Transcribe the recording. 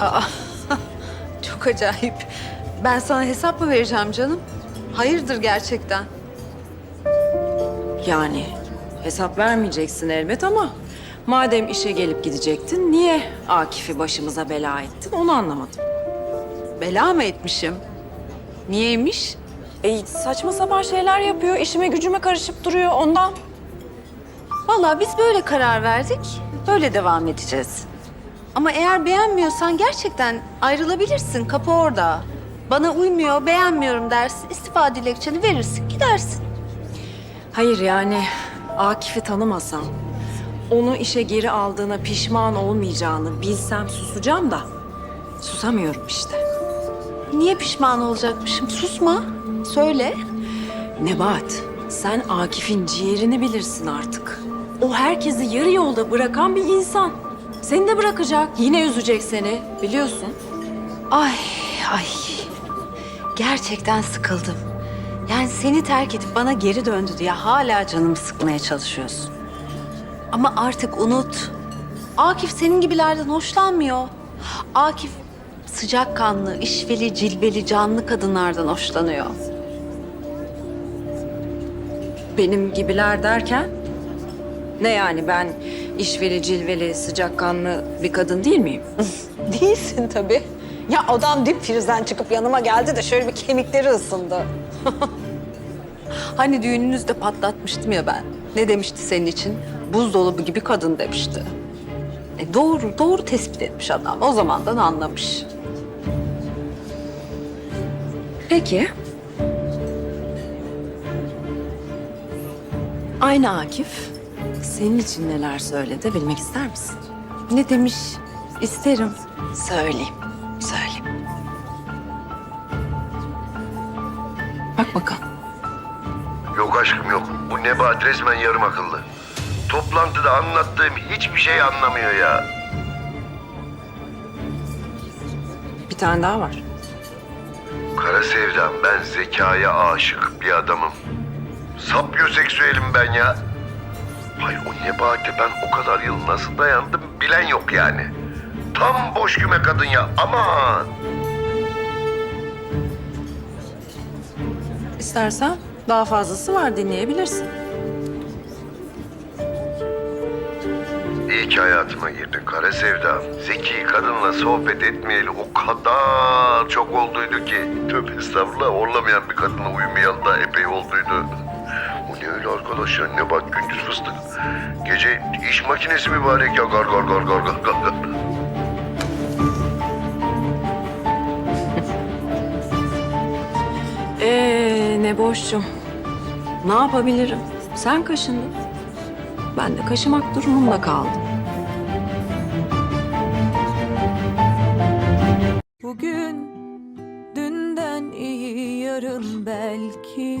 Aa, çok acayip. Ben sana hesap mı vereceğim canım? Hayırdır gerçekten? Yani hesap vermeyeceksin elbet ama madem işe gelip gidecektin niye Akif'i başımıza bela ettin onu anlamadım. Bela mı etmişim? Niyeymiş? E, saçma sapan şeyler yapıyor, işime gücüme karışıp duruyor ondan. Vallahi biz böyle karar verdik. Böyle devam edeceğiz. Ama eğer beğenmiyorsan gerçekten ayrılabilirsin. Kapı orada. Bana uymuyor, beğenmiyorum dersin. İstifa dilekçeni verirsin, gidersin. Hayır yani Akif'i tanımasam, onu işe geri aldığına pişman olmayacağını bilsem susacağım da susamıyorum işte. Niye pişman olacakmışım? Susma. Söyle. Nebahat, sen Akif'in ciğerini bilirsin artık. O herkesi yarı yolda bırakan bir insan. Seni de bırakacak, yine üzecek seni biliyorsun. Ay ay. Gerçekten sıkıldım. Yani seni terk edip bana geri döndü diye hala canımı sıkmaya çalışıyorsun. Ama artık unut. Akif senin gibilerden hoşlanmıyor. Akif sıcakkanlı, işveli, cilveli, canlı kadınlardan hoşlanıyor. Benim gibiler derken? Ne yani ben işveli, cilveli, sıcakkanlı bir kadın değil miyim? Değilsin tabii. Ya adam dip prizden çıkıp yanıma geldi de şöyle bir kemikleri ısındı. Hani düğününüzde patlatmıştım ya ben. Ne demişti senin için? Buzdolabı gibi kadın demişti. E doğru, doğru tespit etmiş adam. O zamandan anlamış. Peki. Aynı Akif senin için neler söyledi bilmek ister misin? Ne demiş? İsterim. Söyleyeyim, söyleyeyim. Bak bakalım. Yok aşkım yok. Bu Nebahat resmen yarım akıllı. Toplantıda anlattığım hiçbir şey anlamıyor ya. Bir tane daha var. Kara sevdam ben zekaya aşık bir adamım. Sapyoseksüelim ben ya. Hayır o Nebahat'e ben o kadar yıl nasıl dayandım bilen yok yani. Tam boş küme kadın ya aman. İstersen daha fazlası var dinleyebilirsin. İyi ki hayatıma girdin kara sevdam. Zeki kadınla sohbet etmeyeli o kadar çok olduydu ki. Tövbe estağfurullah orlamayan bir kadınla uyumayalı da epey olduydu. Ne öyle arkadaş ya ne bak gündüz fıstık. Gece iş makinesi mübarek ya gar gar gar gar gar gar. gar. Ee ne boşçum. Ne yapabilirim? Sen kaşındın. Ben de kaşımak durumunda kaldım. Bugün dünden iyi yarın belki